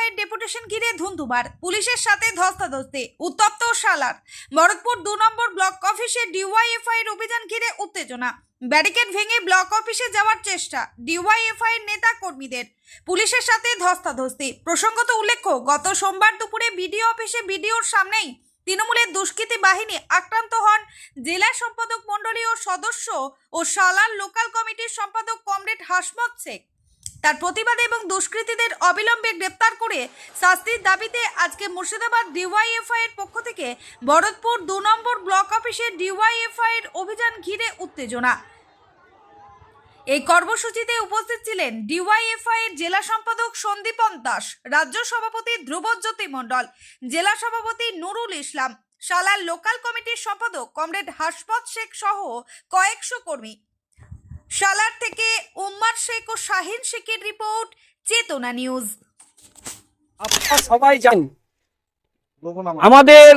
DYFI deputation ঘিরে ধুন্ধুমার। পুলিশের সাথে ধস্তাধস্তি, উত্তপ্ত সালার ভরতপুর দু নম্বর ব্লক অফিসে ডিওয়াইএফআই এর অভিযান ঘিরে উত্তেজনা। ব্যারিকেড ভেঙে ব্লক অফিসে যাওয়ার চেষ্টা ডিওয়াইএফআই এর নেতা কর্মীদের। পুলিশের সাথে ধস্তাধস্তি। প্রসঙ্গত উল্লেখ্য, গত সোমবার দুপুরে বিডিও অফিসে বিডিওর সামনেই তৃণমূলের দুষ্কৃতী বাহিনী আক্রান্ত হন জেলা সম্পাদক মণ্ডলীয় সদস্য ও সালার লোকাল কমিটির সম্পাদক কমরেড হাসমত শেখ। তার প্রতিবাদে এবং দুষ্কৃতীদের অবিলম্বে গ্রেপ্তার করে শাস্তির দাবিতে আজকে মুর্শিদাবাদ ডিওয়াইএফআই এর পক্ষ থেকে ভরতপুর দু নম্বর ব্লক অফিসে ডিওয়াইএফআই এর অভিযান ঘিরে উত্তেজনা। এই কর্মসূচিতে উপস্থিত ছিলেন ডিওয়াইএফআই এর জেলা সম্পাদক সন্দীপন দাস, রাজ্য সভাপতি ধ্রুবজ্যোতি মণ্ডল, জেলা সভাপতি নুরুল ইসলাম সালার লোকাল কমিটির সম্পাদক কমরেড হাসপত শেখ সহ কয়েকশো কর্মী। সালার থেকে উম্মার শেখ ও শাহিন শেখের রিপোর্ট চেতনা নিউজ। আপনারা সবাই জানেন আমাদের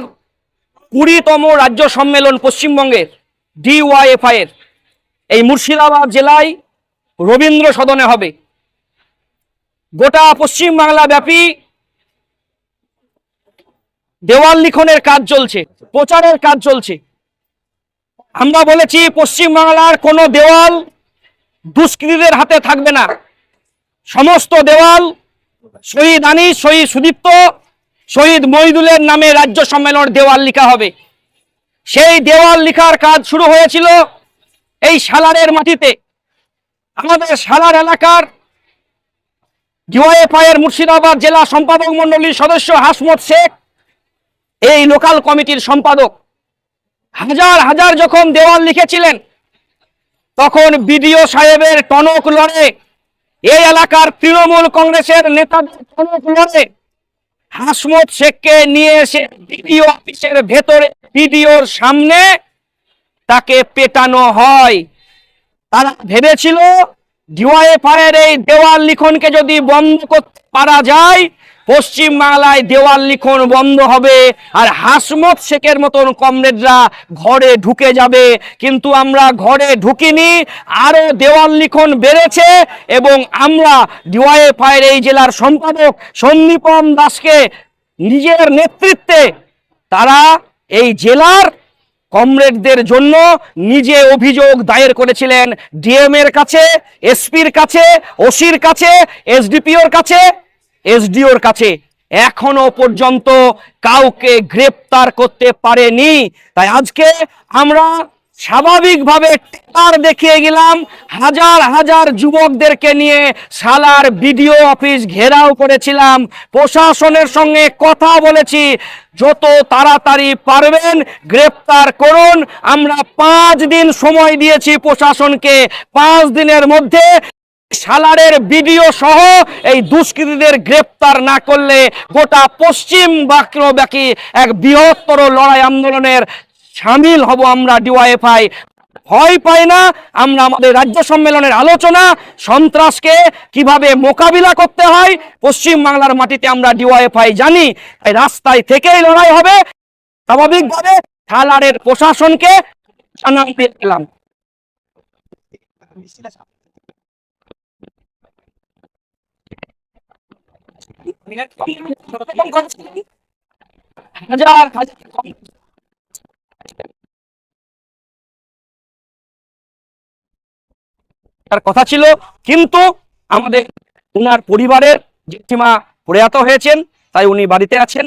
কুড়িতম রাজ্য সম্মেলন পশ্চিমবঙ্গের ডিওয়াইএফআই এর এই মুর্শিদাবাদ জেলায় রবীন্দ্র সদনে হবে। গোটা পশ্চিম বাংলা ব্যাপী দেওয়াল লিখনের কাজ চলছে প্রচারের কাজ চলছে। আমরা বলেছি পশ্চিম বাংলার কোনো দেওয়াল দুষ্কৃতীদের হাতে থাকবে না। সমস্ত দেওয়াল, শহীদ আনিস, শহীদ সুদীপ্ত, শহীদ মহিদুলের নামে রাজ্য সম্মেলনের দেওয়াল লিখা হবে। সেই দেওয়াল লিখার কাজ শুরু হয়েছিল এই সালারের মাটিতে। আমাদের সালার এলাকার ডিওএফআই এর মুর্শিদাবাদ জেলা সম্পাদক মন্ডলীর সদস্য হাসমত শেখ, এই লোকাল কমিটির সম্পাদক। হাজার হাজার যখন দেওয়াল লিখেছিলেন তখন বিডিও সাহেবের টনক লড়ে, এই এলাকার তৃণমূল কংগ্রেসের নেতাদের টনক লড়ে। হাসমত শেখকে নিয়ে এসে বিডিও অফিসের ভেতরে, বিডিওর সামনে তাকে পেটানো হয়। তারা ভেবেছিল ডিওয়াইএফআইয়ের এই দেওয়াল লিখনকে যদি বন্ধ করতে পারা যায় পশ্চিম বাংলায় দেওয়াল লিখন বন্ধ হবে, আর হাসমত শেখের মতন কমরেডরা ঘরে ঢুকে যাবে। কিন্তু আমরা ঘরে ঢুকিনি, আরও দেওয়াল লিখন বেড়েছে এবং আমরা ডিওয়াইএফআইয়ের এই জেলার সম্পাদক সন্দীপম দাসকে নিজের নেতৃত্বে তারা এই জেলার কমরেডদের জন্য নিজে অভিযোগ দায়ের করেছিলেন। ডিএম এর কাছে, এসপির কাছে, ওসির কাছে, এসডিপিওর কাছে এসডিওর কাছে এখনও পর্যন্ত কাউকে গ্রেপ্তার করতে পারেনি। তাই আজকে আমরা স্বাভাবিকভাবে টেকার দেখিয়ে গেলাম, হাজার হাজার যুবকদেরকে নিয়ে সালার বিডিও অফিস ঘেরাও করেছিলাম, প্রশাসনের সঙ্গে কথা বলেছি। যত তাড়াতাড়ি পারবেন গ্রেপ্তার করুন, আমরা পাঁচ দিন সময় দিয়েছি প্রশাসনকে, পাঁচ দিনের মধ্যে সালারের ভিডিও সহ এই দুষ্কৃতীদের গ্রেপ্তার না করলে গোটা পশ্চিম বাক্যব্যাপী এক বৃহত্তর লড়াই আন্দোলনের সামিল হব আমরা ডিওয়াইএফআই। ভয় পাই না, আমরা আমাদের রাজ্য সম্মেলনের আলোচনা, সন্ত্রাসকে কীভাবে মোকাবিলা করতে হয়, পশ্চিম বাংলার মাটিতে আমরা ডিওয়াইএফআই জানি রাস্তায় থেকেই লড়াই হবে। স্বাভাবিকভাবে সালারের প্রশাসনকে জানাতে গেলাম তার কথা ছিল, কিন্তু আমাদের উনার পরিবারের জেঠিমা প্রয়াত হয়েছেন, তাই উনি বাড়িতে আছেন।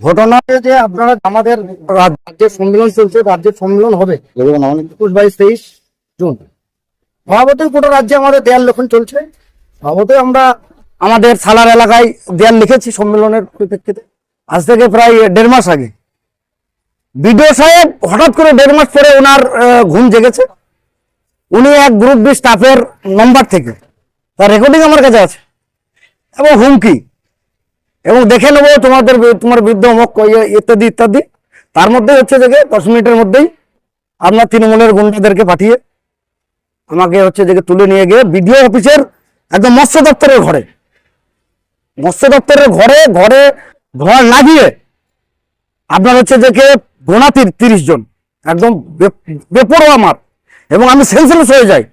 ঘটনাতে যে আপনারা আমাদের রাজ্যের সম্মেলন চলছে রাজ্যের সম্মেলন হবে একুশ বাইশ তেইশ জুন। গোটা রাজ্যে আমাদের দেয়াল লেখন চলছে। ভাবতে আমরা আমাদের সালার এলাকায় দেয়াল লিখেছি সম্মেলনের পরিপ্রেক্ষিতে। আজ থেকে প্রায় দেড় মাস আগে। বিডিও সাহেব হঠাৎ করে দেড় মাস পরে ওনার ঘুম জেগেছে। উনি এক গ্রুপ বি স্টাফের নম্বর থেকে, তার রেকর্ডিং আমার কাছে আছে। এবং হুমকি। এবং দেখে নেব তোমাদের তোমার বিরুদ্ধে অমক ইয়ে- ইত্যাদি ইত্যাদি। তার মধ্যে হচ্ছে যে দশ মিনিটের মধ্যেই আপনার তৃণমূলের গুন্ডাদেরকে পাঠিয়ে আমাকে হচ্ছে যে তুলে নিয়ে গিয়ে বিডিও অফিসের একদম মৎস্য দপ্তরের ঘরে। মৎস্য দপ্তরের ঘরে ঘরে ঘর লাগিয়ে আপনার হচ্ছে যে কে গোনা তিরিশ জন একদম বে- বেপরোয়া আমার এবং আমি সেন্সলেস হয়ে যাই।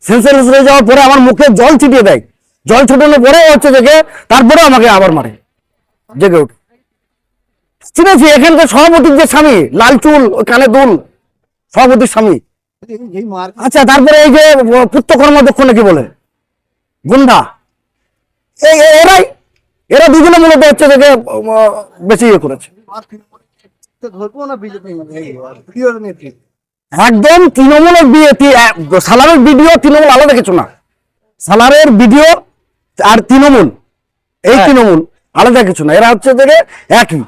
সেন্সলেস হয়ে যাওয়ার পরে আমার মুখে জল ছিটিয়ে দেয়। জল ছোটানোর পরে হচ্ছে জেগে তারপরে আমাকে আবার মারে। জেগে উঠে চিনেছি এখানকার সভাপতির যে স্বামী লাল চুল ওই কানে দুল সভাপতির স্বামী। আচ্ছা তারপরে এই যে পুত্রকর্ম দক্ষ নাকি বলে? গুন্ডা। এরাই এরা দুজনে মূলত হচ্ছে থেকে বেশি ইয়ে করেছে। একদম তৃণমূলের বিয়ে সালারের ভিডিও তৃণমূল আলাদা কিছু না। সালারের ভিডিও আর তৃণমূল এই তৃণমূল আলাদা কিছু না। এরা হচ্ছে থেকে একই।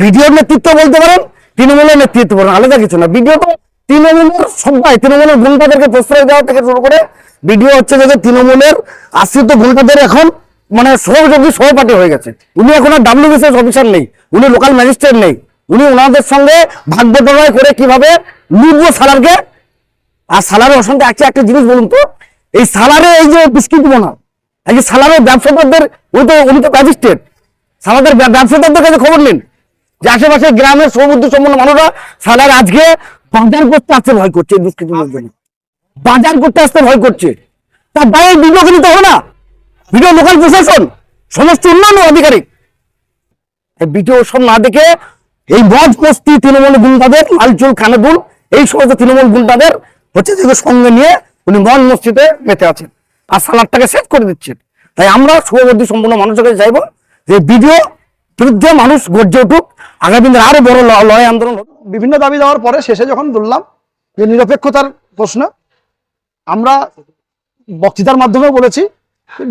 ভিডিওর নেতৃত্ব বলতে পারেন তৃণমূলের নেতৃত্ব বলেন আলাদা কিছু না। ভিডিও তো তৃণমূলের সবাই তৃণমূলের গুন্ডাদেরকে প্রশ্রয় দেওয়া থেকে শুরু করে ভিডিও হচ্ছে যে তৃণমূলের আশ্রিত গুন্ডাদের এখন মানে সহযোগী সহপাঠী হয়ে গেছে। উনি এখন আর ডাব্লিউবিসিএস অফিসার নেই, উনি লোকাল ম্যাজিস্ট্রেট নেই। উনি ওনাদের সঙ্গে ভাগ করে কীভাবে লুটবো সালারকে? আর সালারের অসঙ্গে আছে একটা জিনিস বলুন তো, এই সালারে এই যে বিস্কিট বোনা, এই যে সালারের ব্যবসাদারদের, উনি তো উনি তো ম্যাজিস্ট্রেট। সালাদের ব্যবসাদারদের কাছে খবর নিন যে আশেপাশে গ্রামের সমুদ্র সম্পন্ন মানুষরা সালার আজকে বাজার করতে আসতে ভয় করছে বোনার জন্য। বাজার করতে আসতে ভয় করছে। তার বাইরে ভিডিওকে নিতে হবে না। ভিডিও লোকাল প্রশাসন, সমস্ত উন্নয়ন আধিকারিক। ভিডিও সব না দেখে এই মজ মস্তি তৃণমূল গুন্ডাদের লালচুল খানেদুল এই সমস্ত তৃণমূল গুন্ডাদের হচ্ছে যে সঙ্গে নিয়ে উনি মন মসজিদে মেতে আছেন। আর সালাদটাকে সেট করে দিচ্ছেন। তাই আমরা শুভবর্তী সম্পূর্ণ মানুষের কাছে চাইব যে ভিডিও বিরুদ্ধে মানুষ গর্জে উঠুক। আগামী দিনের আরও বড় ল- লড়াই আন্দোলন বিভিন্ন দাবি দেওয়ার পরে শেষে যখন বললাম যে নিরপেক্ষতার প্রশ্ন আমরা বক্তৃতার মাধ্যমে বলেছি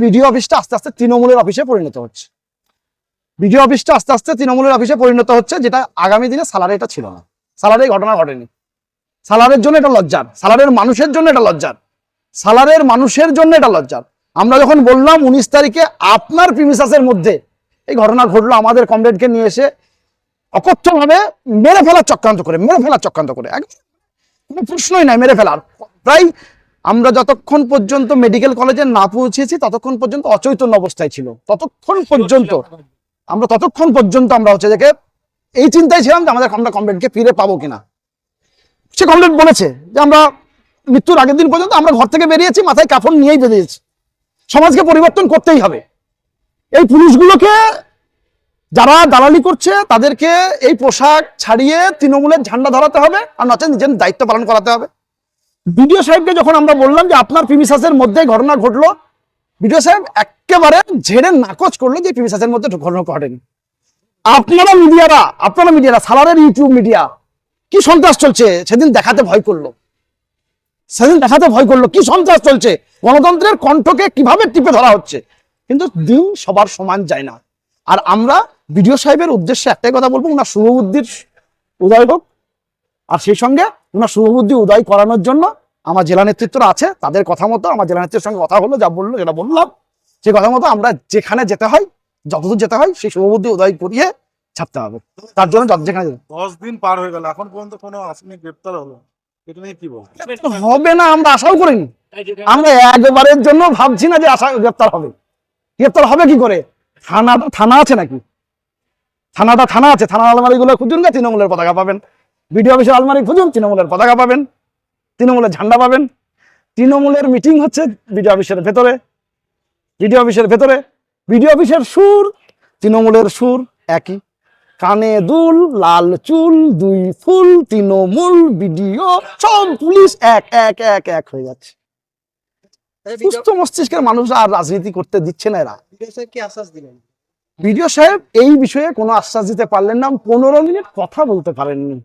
বিডিও অফিসটা আস্তে আস্তে তৃণমূলের অফিসে পরিণত হচ্ছে। বিডিও অফিসটা আস্তে আস্তে তৃণমূলের অফিসে পরিণত হচ্ছে, যেটা আগামী দিনে সালারে এটা ছিল না। সালারে ঘটনা ঘটেনি। সালারের জন্য এটা লজ্জার। সালারের মানুষের জন্য এটা লজ্জার। সালারের মানুষের জন্য এটা লজ্জার। আমরা যখন বললাম উনিশ তারিখে আপনার প্রিমিসাসের মধ্যে এই ঘটনা ঘটলো, আমাদের কমরেডকে নিয়ে এসে অকথ্যভাবে মেরে ফেলার চক্রান্ত করে, মেরে ফেলার চক্রান্ত করে। কোনো প্রশ্নই নাই মেরে ফেলার। প্রায় আমরা যতক্ষণ পর্যন্ত মেডিকেল কলেজে না পৌঁছেছি ততক্ষণ পর্যন্ত অচৈতন্য অবস্থায় ছিল। ততক্ষণ পর্যন্ত আমরা ততক্ষণ পর্যন্ত আমরা হচ্ছে যে এই চিন্তায় ছিলাম যে আমাদের আমরা কমপ্লেটকে ফিরে পাবো কিনা। সে কমপ্লেট বলেছে যে আমরা মৃত্যুর আগের দিন পর্যন্ত আমরা ঘর থেকে বেরিয়েছি মাথায় কাফন নিয়েই বেরিয়েছি। সমাজকে পরিবর্তন করতেই হবে। এই পুলিশগুলোকে যারা দালালি করছে তাদেরকে এই পোশাক ছাড়িয়ে তৃণমূলের ঝান্ডা ধরাতে হবে আর নচেত নিজের দায়িত্ব পালন করাতে হবে। বিডিও সাহেবকে যখন আমরা বললাম যে আপনার প্রিমিসাসের মধ্যে ঘটনা ঘটলো, বিডিও সাহেব একেবারে ঝেড়ে নাকচ করল যে প্রিমিসাসের মধ্যে ঘটনা ঘটেনি। আপনারা মিডিয়ারা আপনারা মিডিয়ারা, সালারের ইউটিউব মিডিয়া, কি সন্ত্রাস চলছে? সেদিন দেখাতে ভয় করল। সেদিন দেখাতে ভয় করল, কি সন্ত্রাস চলছে? গণতন্ত্রের কণ্ঠকে কীভাবে টিপে ধরা হচ্ছে? কিন্তু দিন সবার সমান যায় না। আর আমরা বিডিও সাহেবের উদ্দেশ্যে একটাই কথা বলব, ওনার শুভবুদ্ধির উদয় হোক। আর সেই সঙ্গে ওনার শুভবুদ্ধি উদয় করানোর জন্য আমার জেলা নেতৃত্বরা আছে তাদের কথা মতো আমার জেলা নেতৃত্বের সঙ্গে কথা হলো যা বলল যেটা বললাম। সেই কথা মতো আমরা যেখানে যেতে হয় যতদূর যেতে হয় সেই শুভবুদ্ধি উদয় করিয়ে ছাড়তে হবে। তার জন্য যত যেখানে দশ দিন পার হয়ে গেল এখন পর্যন্ত কোনো আসামি গ্রেপ্তার হলো হবে না আমরা আশাও করিনি। আমরা একবারের জন্য ভাবছি না যে আশা গ্রেপ্তার হবে। গ্রেপ্তার হবে কি করে? থানাটা থানা আছে নাকি? থানাটা থানা আছে। থানার আলমারি গুলো খুঁজুন না তৃণমূলের পতাকা পাবেন। বিডিও অফিসের আলমারি খুঁজুন তৃণমূলের পতাকা পাবেন তৃণমূলের ঝান্ডা পাবেন। তৃণমূলের মিটিং হচ্ছে বিডিও অফিসের ভেতরে বিডিও অফিসের ভেতরে। বিডিও অফিসের সুর তৃণমূলের সুর একই। কানে দুল লাল চুল দুই ফুল তৃণমূল বিডিও সব পুলিশ এক এক এক এক হয়ে যাচ্ছে। সুস্থ মস্তিষ্কের মানুষ আর রাজনীতি করতে দিচ্ছে না এরা। কি আশ্বাস দিলেন? বিডিও সাহেব এই বিষয়ে কোনো আশ্বাস দিতে পারলেন না পনেরো মিনিট কথা বলতে পারেননি।